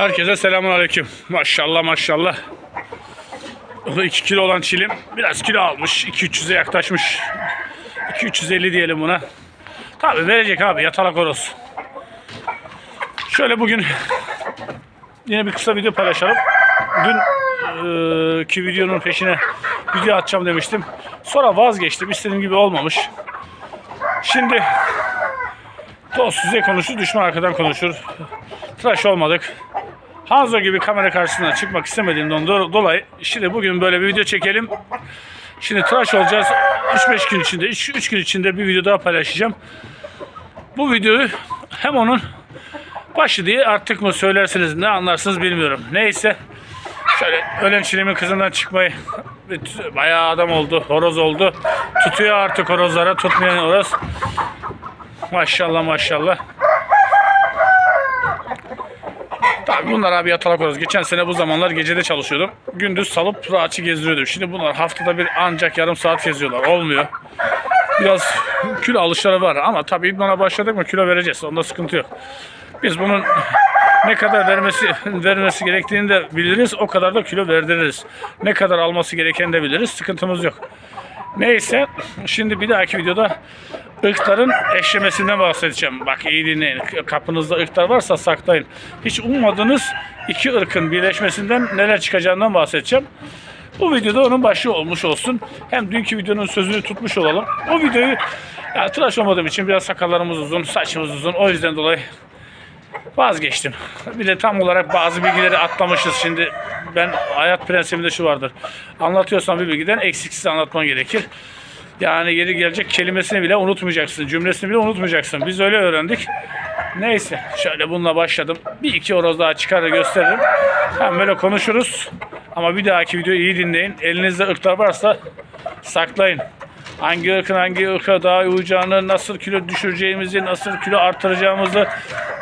Herkese selamun aleyküm. Maşallah maşallah. O da 2 kilo olan çilim biraz kilo almış. 2-300'e yaklaşmış. 2-350 diyelim buna. Tabi verecek abi yatalak horoz. Şöyle bugün yine bir kısa video paylaşalım. Dün eee, ki videonun peşine video atacağım demiştim. Sonra vazgeçtim. İstediğim gibi olmamış. Şimdi dost size konuşur, düşman arkadan konuşur. Tıraş olmadık. Hanzo gibi kamera karşısına çıkmak istemediğimden do- dolayı şimdi bugün böyle bir video çekelim. Şimdi tıraş olacağız. 3-5 gün içinde, 3 gün içinde bir video daha paylaşacağım. Bu videoyu hem onun başı diye artık mı söylersiniz ne anlarsınız bilmiyorum. Neyse şöyle ölen çilimin kızından çıkmayı bayağı adam oldu, horoz oldu. Tutuyor artık horozlara, tutmayan horoz. Maşallah maşallah. Tabii bunlar abi yatalak horoz. Geçen sene bu zamanlar gecede çalışıyordum. Gündüz salıp rahatçı gezdiriyordum. Şimdi bunlar haftada bir ancak yarım saat geziyorlar. Olmuyor. Biraz kilo alışları var ama tabii idmana başladık mı kilo vereceğiz. Onda sıkıntı yok. Biz bunun ne kadar vermesi vermesi gerektiğini de biliriz. O kadar da kilo verdiririz. Ne kadar alması gerekeni de biliriz. Sıkıntımız yok. Neyse şimdi bir dahaki videoda ırkların eşlemesinden bahsedeceğim. Bak iyi dinleyin. Kapınızda ırklar varsa saklayın. Hiç ummadığınız iki ırkın birleşmesinden neler çıkacağından bahsedeceğim. Bu videoda onun başı olmuş olsun. Hem dünkü videonun sözünü tutmuş olalım. O videoyu ya, tıraş olmadığım için biraz sakallarımız uzun, saçımız uzun. O yüzden dolayı vazgeçtim. Bir de tam olarak bazı bilgileri atlamışız. Şimdi ben hayat prensibimde şu vardır. Anlatıyorsan bir bilgiden eksiksiz anlatman gerekir. Yani yeri gelecek kelimesini bile unutmayacaksın. Cümlesini bile unutmayacaksın. Biz öyle öğrendik. Neyse şöyle bununla başladım. Bir iki horoz daha çıkar da gösteririm. Hem böyle konuşuruz. Ama bir dahaki videoyu iyi dinleyin. Elinizde ırklar varsa saklayın. Hangi ırkın hangi ırka daha uyacağını, nasıl kilo düşüreceğimizi, nasıl kilo artıracağımızı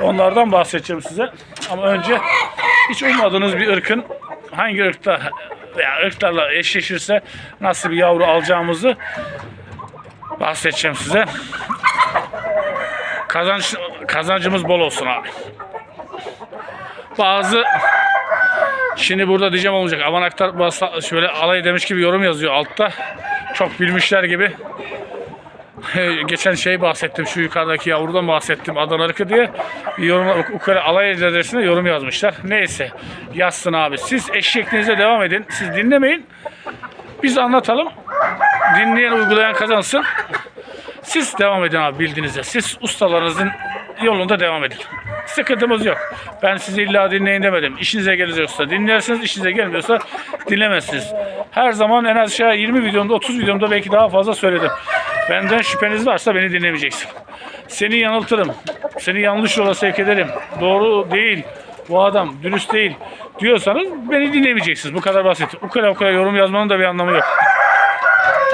onlardan bahsedeceğim size. Ama önce hiç ummadığınız bir ırkın hangi ırkta veya ırklarla eşleşirse nasıl bir yavru alacağımızı bahsedeceğim size. Kazanç, kazancımız bol olsun abi. Bazı Şimdi burada diyeceğim olacak. Aman aktar şöyle alay demiş gibi yorum yazıyor altta. Çok bilmişler gibi. Geçen şey bahsettim. Şu yukarıdaki yavrudan bahsettim. Adana ırkı diye. Yorum, ukale alay ederesine yorum yazmışlar. Neyse. Yazsın abi. Siz eşekliğinize devam edin. Siz dinlemeyin. Biz anlatalım. Dinleyen uygulayan kazansın. Siz devam edin abi bildiğinizde. Siz ustalarınızın yolunda devam edin. Sıkıntımız yok. Ben sizi illa dinleyin demedim. İşinize geliyorsa dinlersiniz, işinize gelmiyorsa dinlemezsiniz. Her zaman en aşağı 20 videomda, 30 videomda belki daha fazla söyledim. Benden şüpheniz varsa beni dinlemeyeceksin. Seni yanıltırım. Seni yanlış yola sevk ederim. Doğru değil. Bu adam dürüst değil diyorsanız beni dinlemeyeceksiniz. Bu kadar basit. O kadar o kadar yorum yazmanın da bir anlamı yok.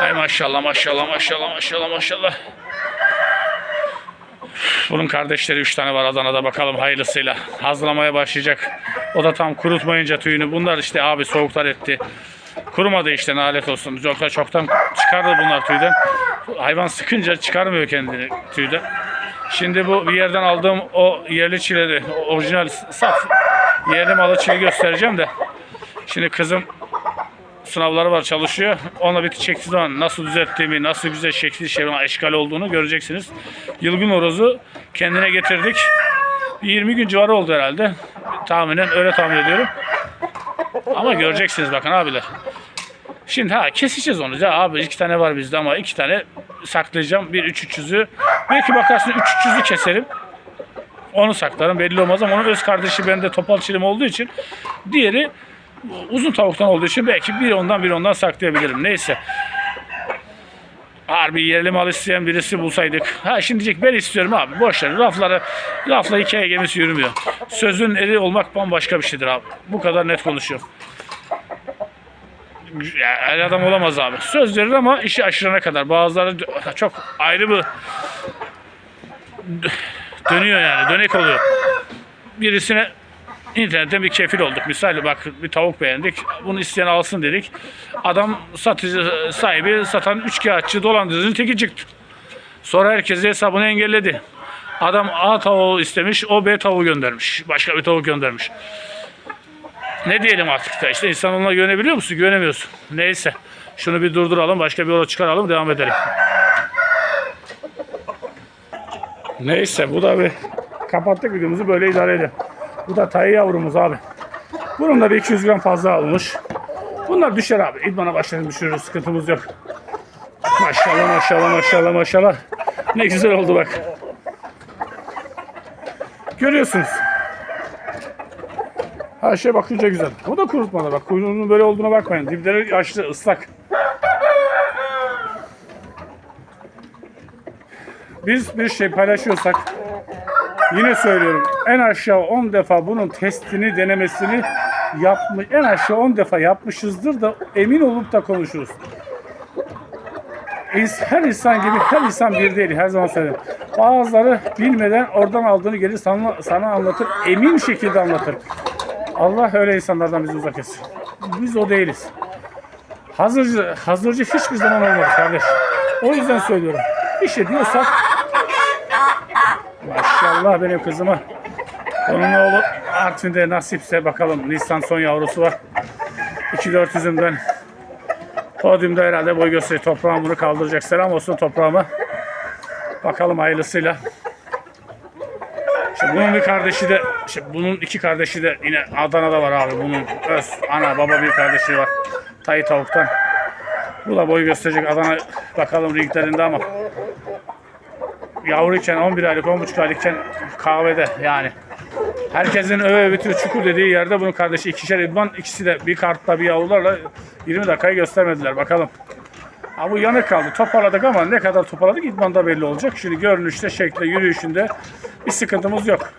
Ay maşallah maşallah maşallah maşallah maşallah. Bunun kardeşleri 3 tane var Adana'da bakalım hayırlısıyla. Hazırlamaya başlayacak. O da tam kurutmayınca tüyünü. Bunlar işte abi soğuklar etti. Kurumadı işte nalet olsun. Yoksa çoktan çıkardı bunlar tüyden. Hayvan sıkınca çıkarmıyor kendini tüyden. Şimdi bu bir yerden aldığım o yerli çileri, orijinal saf yerli malı çili göstereceğim de. Şimdi kızım sınavları var çalışıyor. Onunla çektiği zaman nasıl düzelttiğimi, nasıl güzel şekli şey, eşkal olduğunu göreceksiniz. Yılgın horozu kendine getirdik. Bir 20 gün civarı oldu herhalde. Tahminen öyle tahmin ediyorum. Ama göreceksiniz bakın abiler. Şimdi ha keseceğiz onu. Ya abi iki tane var bizde ama iki tane saklayacağım. Bir üç üç yüzü. Belki bakarsın üç üç yüzü keserim. Onu saklarım belli olmaz ama onun öz kardeşi bende topal çilim olduğu için diğeri uzun tavuktan olduğu için belki bir ondan bir ondan saklayabilirim. Neyse. Harbi yerli mal isteyen birisi bulsaydık. Ha şimdi diyecek ben istiyorum abi. Boş ver. Lafları, lafla hikaye gemisi yürümüyor. Sözün eri olmak bambaşka bir şeydir abi. Bu kadar net konuşuyorum. Ya, her adam olamaz abi. Söz verir ama işi aşırına kadar. Bazıları çok ayrı bir dö- dönüyor yani. Dönek oluyor. Birisine internetten bir kefil olduk. Misali bak bir tavuk beğendik. Bunu isteyen alsın dedik. Adam satıcı sahibi satan üç kağıtçı dolandırıcının teki çıktı. Sonra herkese hesabını engelledi. Adam A tavuğu istemiş, o B tavuğu göndermiş. Başka bir tavuk göndermiş. Ne diyelim artık da işte insan ona güvenebiliyor musun? Güvenemiyorsun. Neyse. Şunu bir durduralım. Başka bir yola çıkaralım. Devam edelim. Neyse bu da bir kapattık videomuzu böyle idare edelim. Bu da tayı yavrumuz abi. Bunun da bir 200 gram fazla almış. Bunlar düşer abi. İdmana başlayalım düşürürüz. Sıkıntımız yok. Maşallah maşallah maşallah maşallah. Ne güzel oldu bak. Görüyorsunuz. Her şey bakınca güzel. Bu da kurutmalı bak. Kuyruğunun böyle olduğuna bakmayın. Dipleri yaşlı, ıslak. Biz bir şey paylaşıyorsak yine söylüyorum en aşağı 10 defa bunun testini denemesini yapmış en aşağı 10 defa yapmışızdır da emin olup da konuşuruz. Her insan gibi her insan bir değil her zaman söylerim. Bazıları bilmeden oradan aldığını gelir sana, sana anlatır. Emin şekilde anlatır. Allah öyle insanlardan bizi uzak etsin. Biz o değiliz. Hazırcı, hazırcı hiçbir zaman olmadı kardeş. O yüzden söylüyorum. Bir şey diyorsak Maşallah benim kızıma. Onun oğlu Artvin'de nasipse bakalım Nisan son yavrusu var. 2-400'ümden podyumda herhalde boy gösteri toprağım bunu kaldıracak. Selam olsun toprağıma. Bakalım hayırlısıyla. İşte bunun bir kardeşi de, işte bunun iki kardeşi de yine Adana'da var abi. Bunun öz ana baba bir kardeşi var. Tayı tavuktan. Bu da boy gösterecek Adana bakalım ringlerinde ama yavruyken 11 aylık 10,5 aylıkken kahvede yani. Herkesin öve bir çukur dediği yerde bunun kardeşi ikişer idman ikisi de bir kartla bir yavrularla 20 dakikayı göstermediler bakalım. Ha bu yanık kaldı. Toparladık ama ne kadar toparladık idmanda belli olacak. Şimdi görünüşte, şekle, yürüyüşünde bir sıkıntımız yok.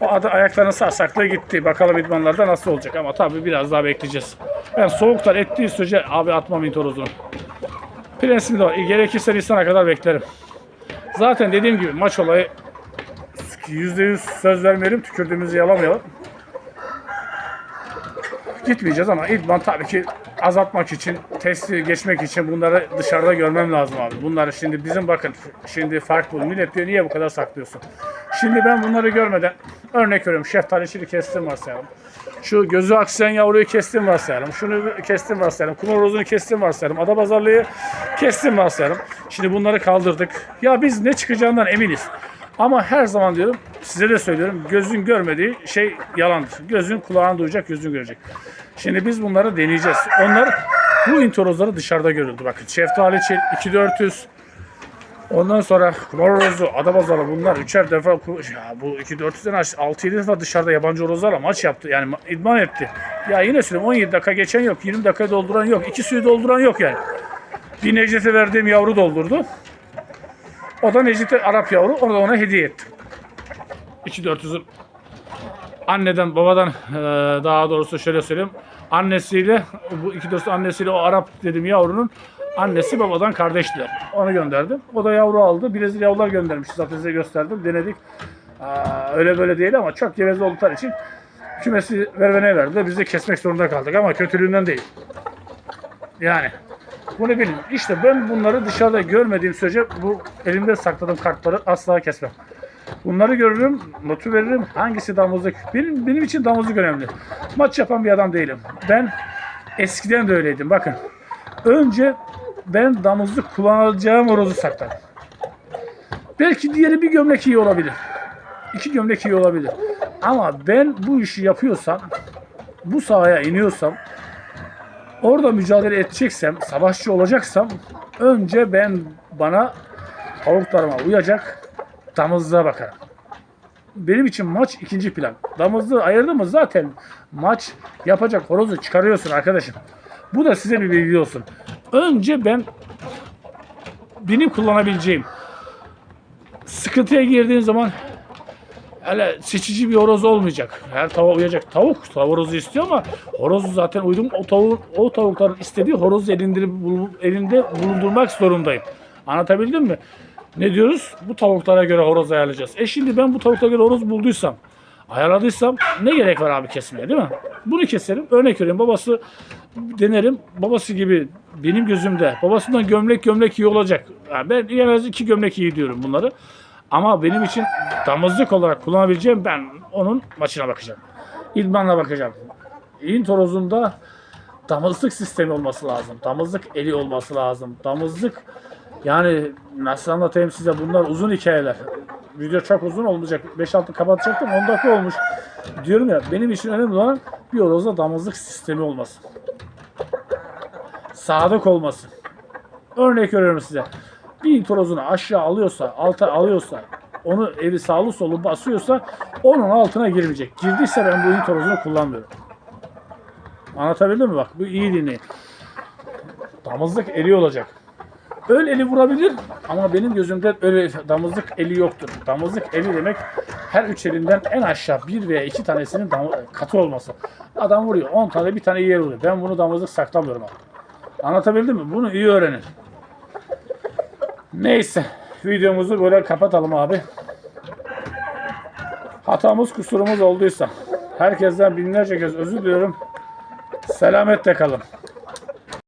O adı ayaklarının sarsaklığı gitti. Bakalım idmanlarda nasıl olacak ama tabii biraz daha bekleyeceğiz. Ben soğuklar ettiği sürece abi atmam intorozunu. Prensip de var. Gerekirse Nisan'a kadar beklerim. Zaten dediğim gibi maç olayı %100 söz vermeyelim, tükürdüğümüzü yalamayalım. Gitmeyeceğiz ama idman tabii ki azaltmak için, testi geçmek için bunları dışarıda görmem lazım abi. Bunları şimdi bizim bakın, şimdi fark bu. Millet diyor niye bu kadar saklıyorsun? Şimdi ben bunları görmeden örnek veriyorum. Şeftalişini kestim varsayalım. Şu gözü aksayan yavruyu kestim varsayalım. Şunu kestim varsayalım. Kumar rozunu kestim varsayalım. Adapazarlıyı kestim varsayalım. Şimdi bunları kaldırdık. Ya biz ne çıkacağından eminiz. Ama her zaman diyorum, size de söylüyorum, gözün görmediği şey yalandır. Gözün kulağın duyacak, gözün görecek. Şimdi biz bunları deneyeceğiz. Onlar bu intorozları dışarıda görüldü. Bakın şeftali çel 2400 Ondan sonra Morozlu, Adapazarı bunlar üçer defa ya bu 2-400'den aç 6-7 defa dışarıda yabancı horozlarla maç yaptı. Yani ma- idman etti. Ya yine söyleyeyim 17 dakika geçen yok. 20 dakika dolduran yok. iki suyu dolduran yok yani. Bir Necdet'e verdiğim yavru doldurdu. O da Necdet'e Arap yavru. Onu da ona hediye ettim. 2-400'ün anneden babadan eee, daha doğrusu şöyle söyleyeyim. Annesiyle bu iki dost annesiyle o Arap dedim yavrunun annesi babadan kardeştiler. Onu gönderdim. O da yavru aldı. Brezilya yavrular göndermiş. Zaten size gösterdim. Denedik. Aa, öyle böyle değil ama çok geveze oldukları için kümesi vervene verdi. Biz de kesmek zorunda kaldık ama kötülüğünden değil. Yani bunu bilin. İşte ben bunları dışarıda görmediğim sürece bu elimde sakladığım kartları asla kesmem. Bunları görürüm, notu veririm. Hangisi damızlık? Benim, benim için damızlık önemli. Maç yapan bir adam değilim. Ben eskiden de öyleydim. Bakın. Önce ben damızlık kullanacağım horozu saklarım. Belki diğeri bir gömlek iyi olabilir. İki gömlek iyi olabilir. Ama ben bu işi yapıyorsam, bu sahaya iniyorsam, orada mücadele edeceksem, savaşçı olacaksam önce ben bana tavuklarıma uyacak damızlığa bakarım. Benim için maç ikinci plan. Damızlığı ayırdı mı zaten maç yapacak horozu çıkarıyorsun arkadaşım. Bu da size bir bilgi olsun. Önce ben benim kullanabileceğim sıkıntıya girdiğin zaman hele seçici bir horoz olmayacak. Her tava uyacak. Tavuk tavuk horozu istiyor ama horozu zaten uydum. O tavuk o tavukların istediği horozu elinde, elinde bulundurmak zorundayım. Anlatabildim mi? Ne diyoruz? Bu tavuklara göre horoz ayarlayacağız. E şimdi ben bu tavuklara göre horoz bulduysam, ayarladıysam ne gerek var abi kesmeye değil mi? Bunu keserim. Örnek vereyim. Babası denerim. Babası gibi benim gözümde babasından gömlek gömlek iyi olacak. Yani ben en az iki gömlek iyi diyorum bunları. Ama benim için damızlık olarak kullanabileceğim ben onun maçına bakacağım. İdmanla bakacağım. İğin torozunda damızlık sistemi olması lazım. Damızlık eli olması lazım. Damızlık yani nasıl anlatayım size bunlar uzun hikayeler. Video çok uzun olmayacak. 5-6 kapatacaktım 10 dakika olmuş. Diyorum ya benim için önemli olan bir horozda damızlık sistemi olması. Sadık olması. Örnek veriyorum size. Bir torozunu aşağı alıyorsa, alta alıyorsa, onu evi sağlı solu basıyorsa onun altına girmeyecek. Girdiyse ben bu in torozunu kullanmıyorum. Anlatabildim mi bak? Bu iyi dinleyin. Damızlık eli olacak. Öl eli vurabilir ama benim gözümde öyle damızlık eli yoktur. Damızlık eli demek her üç elinden en aşağı bir veya iki tanesinin katı olması. Adam vuruyor 10 tane bir tane yer vuruyor. Ben bunu damızlık saklamıyorum abi. Anlatabildim mi? Bunu iyi öğrenin. Neyse. Videomuzu böyle kapatalım abi. Hatamız kusurumuz olduysa herkesten binlerce kez özür diliyorum. Selametle kalın.